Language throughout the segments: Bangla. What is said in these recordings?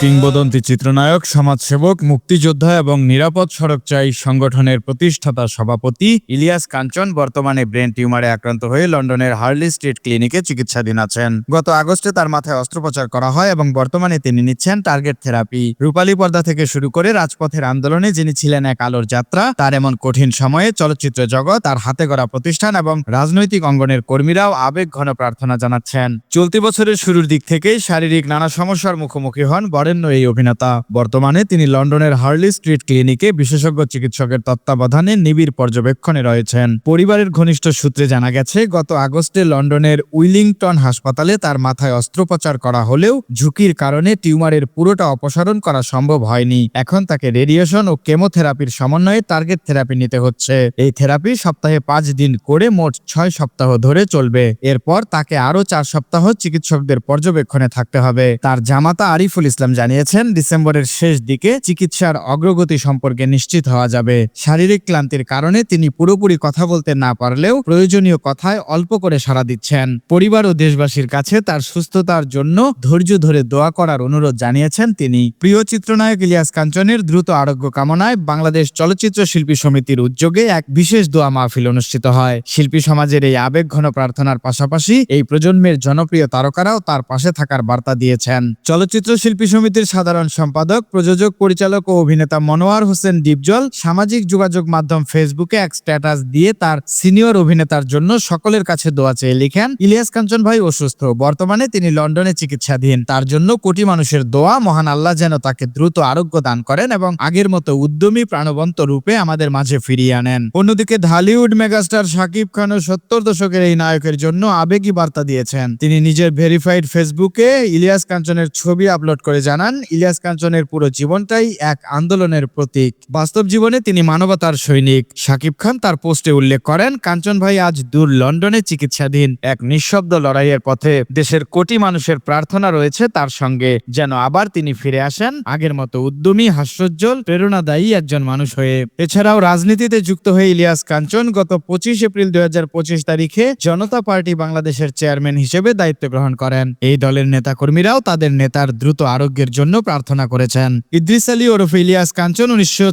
কিংবদন্তি চিত্রনায়ক, সমাজসেবক, মুক্তিযোদ্ধা এবং নিরাপদ সড়ক চাই সংগঠনের প্রতিষ্ঠাতা সভাপতি ইলিয়াস কাঞ্চন বর্তমানে ব্রেন টিউমারে আক্রান্ত হয়ে লন্ডনের হার্লি স্ট্রিট ক্লিনিকে চিকিৎসাধীন আছেন। গত আগস্টে তার মাথায় অস্ত্রোপচার করা হয় এবং বর্তমানে তিনি নিচ্ছেন টার্গেট থেরাপি। রূপালী পর্দা থেকে শুরু করে রাজপথের আন্দোলনে যিনি ছিলেন এক আলোর যাত্রা, তার এমন কঠিন সময়ে চলচ্চিত্র জগৎ, তার হাতে গড়া প্রতিষ্ঠান এবং রাজনৈতিক অঙ্গনের কর্মীরাও আবেগ ঘন প্রার্থনা জানাচ্ছেন। চলতি বছরের শুরুর দিক থেকেই শারীরিক নানা সমস্যার মুখোমুখি হন বরেণ্য এই অভিনেতা। বর্তমানে তিনি লন্ডনের হার্লি স্ট্রিট ক্লিনিকে বিশেষজ্ঞ চিকিৎসকের তত্ত্বাবধানে নিবিড় পর্যবেক্ষণে রয়েছেন। পরিবারের ঘনিষ্ঠ সূত্রে জানা গেছে, গত আগস্টে লন্ডনের উইলিংটন হাসপাতালে তার মাথায় অস্ত্রোপচার করা হলেও ঝুঁকির কারণে টিউমারের পুরোটা অপসারণ করা সম্ভব হয়নি। এখন তাকে রেডিয়েশন ও কেমোথেরাপির সমন্বয়ে টার্গেট থেরাপি নিতে হচ্ছে। এই থেরাপি সপ্তাহে পাঁচ দিন করে মোট ছয় সপ্তাহ ধরে চলবে। এরপর তাকে আরও চার সপ্তাহ চিকিৎসকদের পর্যবেক্ষণে থাকতে হবে। তার জামাতা আরিফুল ইসলাম জানিয়েছেন, ডিসেম্বরের শেষ দিকে চিকিৎসার অগ্রগতি সম্পর্কে নিশ্চিত হওয়া যাবে। শারীরিক ক্লান্তির কারণে তিনি পুরোপুরি কথা বলতে না পারলেও প্রয়োজনীয় কথায় অল্প করে সাড়া দিচ্ছেন। পরিবার ও দেশবাসীর কাছে তার সুস্থতার জন্য ধৈর্য ধরে দোয়া করার অনুরোধ জানিয়েছেন তিনি। প্রিয় চিত্রনায়ক ইলিয়াস কাঞ্চনের দ্রুত আরোগ্য কামনায় বাংলাদেশ চলচ্চিত্র শিল্পী সমিতির উদ্যোগে এক বিশেষ দোয়া মাহফিল অনুষ্ঠিত হয়। শিল্পী সমাজের এই আবেগঘন প্রার্থনার পাশাপাশি এই প্রজন্মের জনপ্রিয় তারকারাও তার পাশে থাকার বার্তা দিয়েছেন। চলচ্চিত্র শিল্পী সমিতির সাধারণ সম্পাদক, প্রযোজক, পরিচালক ও অভিনেতা মনোয়ার হোসেন ডিপজল সামাজিক যোগাযোগ মাধ্যম ফেসবুকে এক স্ট্যাটাস দিয়ে তার সিনিয়র অভিনেতার জন্য সকলের কাছে দোয়া চেয়ে লিখেন, ইলিয়াস কাঞ্চন ভাই অসুস্থ। বর্তমানে তিনি লন্ডনে চিকিৎসাধীন। তার জন্য কোটি মানুষের দোয়া। মহান আল্লাহ যেন তাকে দ্রুত আরোগ্য দান করেন এবং আগের মতো উদ্যমী, প্রাণবন্ত রূপে আমাদের মাঝে ফিরিয়ে আনেন। অন্যদিকে ঢালিউড মেগাস্টার শাকিব খানও সত্তর দশকের এই নায়কের জন্য আবেগী বার্তা দিয়েছেন। তিনি নিজের ভেরিফাইড ফেসবুকে ইলিয়াস কাঞ্চনের ছবি আপলোড করে জানান, ইলিয়াস কাঞ্চনের পুরো জীবনটাই এক আন্দোলনের প্রতীক। বাস্তব জীবনে তিনি মানবতার সৈনিক। শাকিব খান তার পোস্টে উল্লেখ করেন, কাঞ্চন ভাই আজ দূর লন্ডনে চিকিৎসাধীন এক নিঃশব্দ লড়াইয়ের পথে দেশের কোটি মানুষের প্রার্থনা রয়েছে তার সঙ্গে। যেন আবার তিনি ফিরে আসেন আগের মতো উদ্যমী, হাস্যোজ্জ্বল, প্রেরণাদায়ী একজন মানুষ হয়ে। এছাড়াও রাজনীতিতে যুক্ত হয়ে ইলিয়াস কাঞ্চন গত পঁচিশ এপ্রিল দুই হাজার পঁচিশ তারিখে জনতা পার্টি বাংলাদেশের চেয়ারম্যান হিসেবে দায়িত্ব গ্রহণ করেন। এই দলের নেতাকর্মীরাও তাদের নেতার দ্রুত আরোগ্যের জন্য প্রার্থনা করেছেন। ইদ্রিস আলী ওরফে ইলিয়াস কাঞ্চন উনিশশো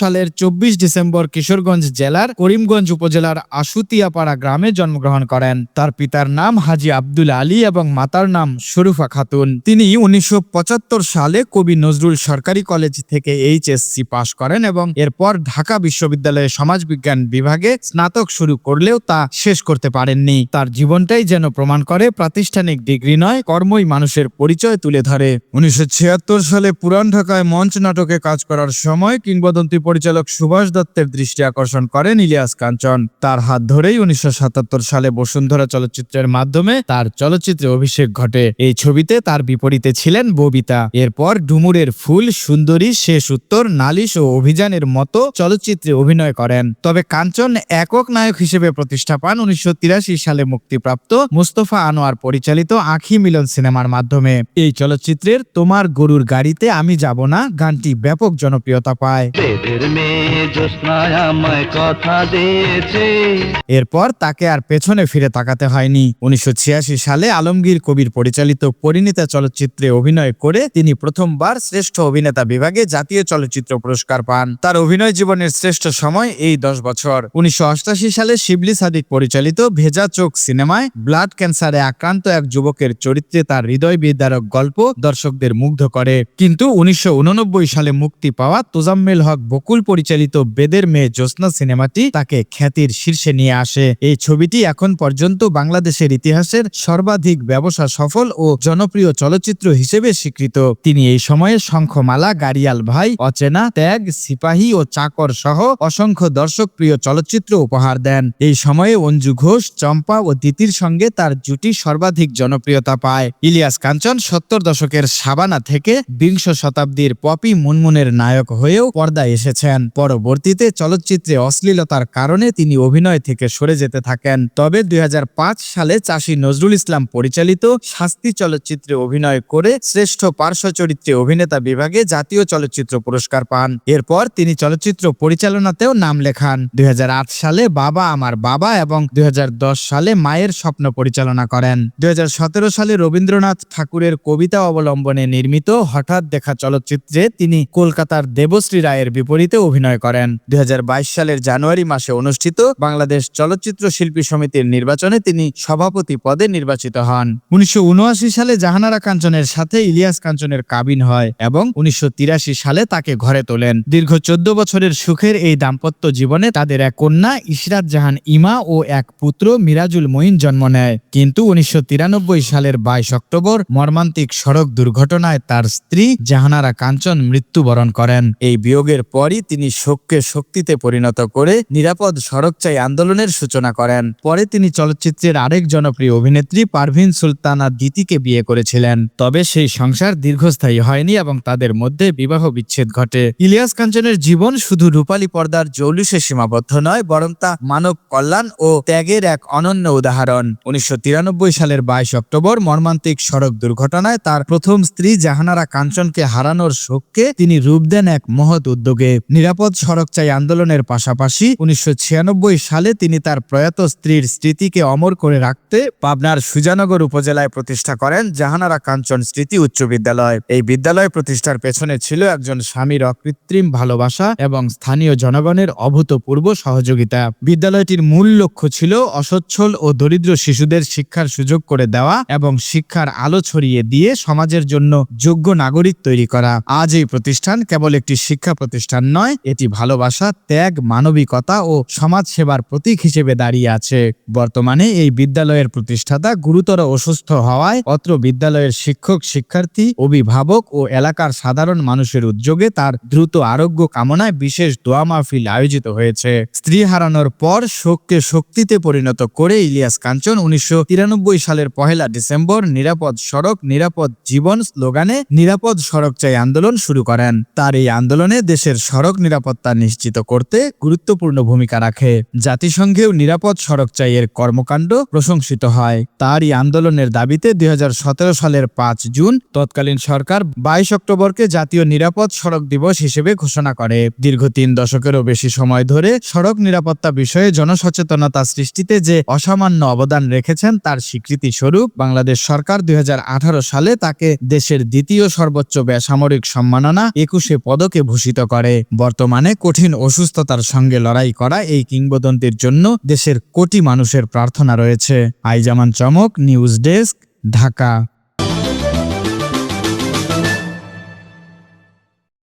সালের চব্বিশ ডিসেম্বর কিশোরগঞ্জ জেলার করিমগঞ্জ উপজেলার আশুতিয়াপাড়া গ্রামে জন্মগ্রহণ করেন। তার পিতার নাম হাজি আব্দুল আলী এবং মাতার নাম শরুফা খাতুন। তিনি উনিশশো সালে কবি নজরুল সরকারি কলেজ থেকে এইচএসসি পাশ করেন এবং এরপর ঢাকা বিশ্ববিদ্যালয়ে সমাজবিজ্ঞান বিভাগে স্নাতক শুরু করলেও তা শেষ করতে পারেননি। তার জীবনটাই যেন প্রমাণ করে প্রাতিষ্ঠানিক ডিগ্রি নয়, কর্মই মানুষের পরিচয়। তুলে ধরে। উনিশশো ছিয়াত্তর সালে পুরান ঢাকায় মঞ্চ নাটকে কাজ করার সময় কিংবদন্তি পরিচালক সুভাষ দত্তের দৃষ্টি আকর্ষণ করেন ইলিয়াস কাঞ্চন। তার হাত ধরেই উনিশশো সালে বসুন্ধরা চলচ্চিত্রের মাধ্যমে তার চলচ্চিত্রে অভিষেক ঘটে। এই ছবিতে তার বিপরীতে ছিলেন ববিতা। এরপর ডুমুরের ফুল, সুন্দরী, শেষ উত্তর, নালিশ ও অভিযানের মতো চলচ্চিত্রে অভিনয় করেন। তবে কাঞ্চন একক নায়ক হিসেবে প্রতিষ্ঠা পান উনিশশো তিরাশি সালে মুক্তিপ্রাপ্ত মুস্তফা আনোয়ার পরিচালিত আখি মিলন সিনেমার মাধ্যমে। এই চলচ্চিত্রের তোমার গরুর গাড়িতে আমি যাব না গানটি ব্যাপক জনপ্রিয়তা পায়। এরপর তাকে আর পেছনে ফিরে তাকাতে হয়নি। উনিশশো ছিয়াশি সালে আলমগীর কবির পরিচালিত পরিণীতা চলচ্চিত্রে অভিনয় করে তিনি প্রথমবার শ্রেষ্ঠ অভিনেতা বিভাগে জাতীয় চলচ্চিত্র পুরস্কার পান। তার অভিনয় জীবনের শ্রেষ্ঠ সময় এই দশ বছর। উনিশশো অষ্টআশি সালে শিবলি সাদিক পরিচালিত ভেজা চোখ সিনেমায় ব্লাড ক্যান্সারে আক্রান্ত এক যুবকের চরিত্রে তার হৃদয় বিদারক গল্প দর্শকদের মুগ্ধ করে। কিন্তু উনিশশো উননব্বই সালে মুক্তি পাওয়া তোজাম্মেল হক বকুল পরিচালিত বেদের মেয়ে জ্যোৎস্না সিনেমাটি তাকে খ্যাতির শীর্ষে নিয়ে আসে। এই ছবিটি এখন পর্যন্ত বাংলাদেশের ইতিহাসের সর্বাধিক ব্যবসা সফল ও জনপ্রিয় চলচ্চিত্র হিসেবে স্বীকৃত। তিনি এই সময়ে শঙ্খমালা, গাড়িয়াল ভাই, অচেনা, ত্যাগ, সিপাহী ও চাকর সহ অসংখ্য দর্শক প্রিয় চলচ্চিত্র উপহার দেন। এই সময়ে অঞ্জু ঘোষ, চম্পা ও দিতির সঙ্গে তার জুটি সর্বাধিক জনপ্রিয়তা পায়। ইলিয়াস কাঞ্চন সত্তর দশকের সাবানা থেকে বিংশ শতাব্দীর পপি মুনমুনের নায়ক হয়েও পর্দায় এসেছেন। পরবর্তীতে চলচ্চিত্রে অশ্লীলতার কারণে তিনি অভিনয় থেকে সরে যেতে থাকেন। তবে দুই হাজার পাঁচ সালে চাষী নজরুল ইসলাম পরিচালিত শাস্তি চলচ্চিত্রে অভিনয় করে শ্রেষ্ঠ পার্শ্ব চরিত্রে অভিনেতা বিভাগে জাতীয় চলচ্চিত্র পুরস্কার পান। এরপর তিনি চলচ্চিত্র পরিচালনাতেও নাম লেখান। দুই হাজার আট সালে বাবা আমার বাবা এবং দুই হাজার দশ সালে মায়ের স্বপ্ন পরিচালনা করেন। দুই হাজার সতেরো সালে রবীন্দ্রনাথ ঠাকুরের কবিতা অবলম্বনে নির্মিত হঠাৎ দেখা চলচ্চিত্রে তিনি কলকাতার দেবশ্রী রায়ের বিপরীতে অভিনয় করেন। দুই হাজার বাইশ সালের জানুয়ারি মাসে অনুষ্ঠিত বাংলাদেশ চলচ্চিত্র শিল্পী সমিতির নির্বাচনে তিনি সভাপতি পদে নির্বাচিত হন। উনিশশো সালে জাহানারা কাঞ্চনের সাথে ইলিয়াস কাঞ্চনের কাবিন হয় এবং উনিশশো তিরাশি সালে তাকে ঘরে তোলেন। দীর্ঘ চোদ্দ বছরের সুখের এই দাম্পত্য জীবনে তাদের এক কন্যা ইশরাত জাহান ইমা ও এক পুত্র মিরাজুল মঈন জন্ম নেয়। কিন্তু উনিশশো তিরানব্বই সালের বাইশ অক্টোবর মর্মান্তিক সড়ক দুর্ঘটনায় তার স্ত্রী জাহানারা কাঞ্চন মৃত্যুবরণ করেন। এই বিয়োগের পরই তিনি শোককে শক্তিতে পরিণত করে নিরাপদ সড়ক চাই আন্দোলনের সূচনা করেন। পরে তিনি চলচ্চিত্রের আরেক জনপ্রিয় অভিনেত্রী পারভিন সুলতানা দিতিকে বিয়ে করেছিলেন। তবে সেই সংসার দীর্ঘস্থায়ী হয়নি এবং তাদের মধ্যে বিবাহ বিচ্ছেদ ঘটে। ইলিয়াস কাঞ্চনের জীবন শুধু রূপালী পর্দার জৌলুসে সীমাবদ্ধ নয়, বরং তা মানব কল্যাণ ও ত্যাগের এক অনন্য উদাহরণ। উনিশশো তিরানব্বই সালের বাইশ অক্টোবর মর্মান্তিক সড়ক দুর্ঘটনায় তার প্রথম স্ত্রী জাহানারা কাঞ্চনকে হারানোর শোককে তিনি রূপ দেন এক মহৎ উদ্যোগে। নিরাপদ সড়ক চাই আন্দোলনের পাশাপাশি উনিশশো ছিয়ানব্বই সালে তিনি তার প্রয়াত স্ত্রীর স্মৃতিকে অমর করে রাখতে পাবনার সুজানগর উপজেলায় প্রতিষ্ঠা করেন জাহানারা কাঞ্চন স্মৃতি উচ্চ বিদ্যালয়। এই বিদ্যালয় প্রতিষ্ঠার পেছনে ছিল একজন স্বামীর অকৃত্রিম ভালোবাসা এবং স্থানীয় জনগণের অভূতপূর্ব সহযোগিতা। বিদ্যালয়টির মূল লক্ষ্য ছিল অসচ্ছল ও দরিদ্র শিশুদের শিক্ষার সুযোগ করে দেওয়া এবং শিক্ষার আলো ছড়িয়ে দিয়ে সমাজের জন্য যোগ্য নাগরিক তৈরি করা। আজ এই প্রতিষ্ঠান কেবল একটি শিক্ষা প্রতিষ্ঠান নয়, এটি ভালোবাসা, ত্যাগ, মানবিকতা ও সমাজ সেবার প্রতীক হিসেবে দাঁড়িয়ে আছে। বর্তমানে এই বিদ্যালয়ের প্রতিষ্ঠাতা গুরুতর অসুস্থ হওয়ায় অত্র বিদ্যালয়ের শিক্ষক, শিক্ষার্থী, অভিভাবক ও এলাকার সাধারণ মানুষের উদ্যোগে তার দ্রুত আরোগ্য কামনায় বিশেষ দোয়া মাহফিল আয়োজিত হয়েছে। স্ত্রী হারানোর পর শোককে শক্তিতে পরিণত করে ইলিয়াস কাঞ্চন উনিশশো তিরানব্বই সালের পহেলা ডিসেম্বর নিরাপদ সড়ক নিরাপদ জীবন স্লোগানে নিরাপদ সড়ক চাই আন্দোলন শুরু করেন। তার এই আন্দোলনে দেশের সড়ক নিরাপত্তা নিশ্চিত করতে গুরুত্বপূর্ণ ভূমিকা রাখে। জাতিসংঘেও নিরাপদ সড়ক চাই এর কর্মকাণ্ড প্রশংসিত হয়। তার এই আন্দোলনের দাবিতে দুই সালের পাঁচ জুন তৎকালীন সরকার বাইশ অক্টোবরকে জাতীয় নিরাপদ সড়ক দিবস হিসেবে ঘোষণা করে। দীর্ঘ তিন দশকেরও বেশি সময় ধরে সড়ক নিরাপত্তা বিষয়ে জনসচেতনতা সৃষ্টিতে যে অসামান্য অবদান রেখেছেন তার স্বীকৃতি স্বরূপ বাংলাদেশ সরকার দুই হাজার আঠারো সালে তাকে দেশের দ্বিতীয় সর্বোচ্চ বেসামরিক সম্মাননা একুশে পদকে ভূষিত করে। বর্তমানে কঠিন অসুস্থতার সঙ্গে লড়াই করা এই কিংবদন্তির জন্য দেশের কোটি মানুষের প্রার্থনা রয়েছে। আইজামান চমক, নিউজ ডেস্ক, ঢাকা।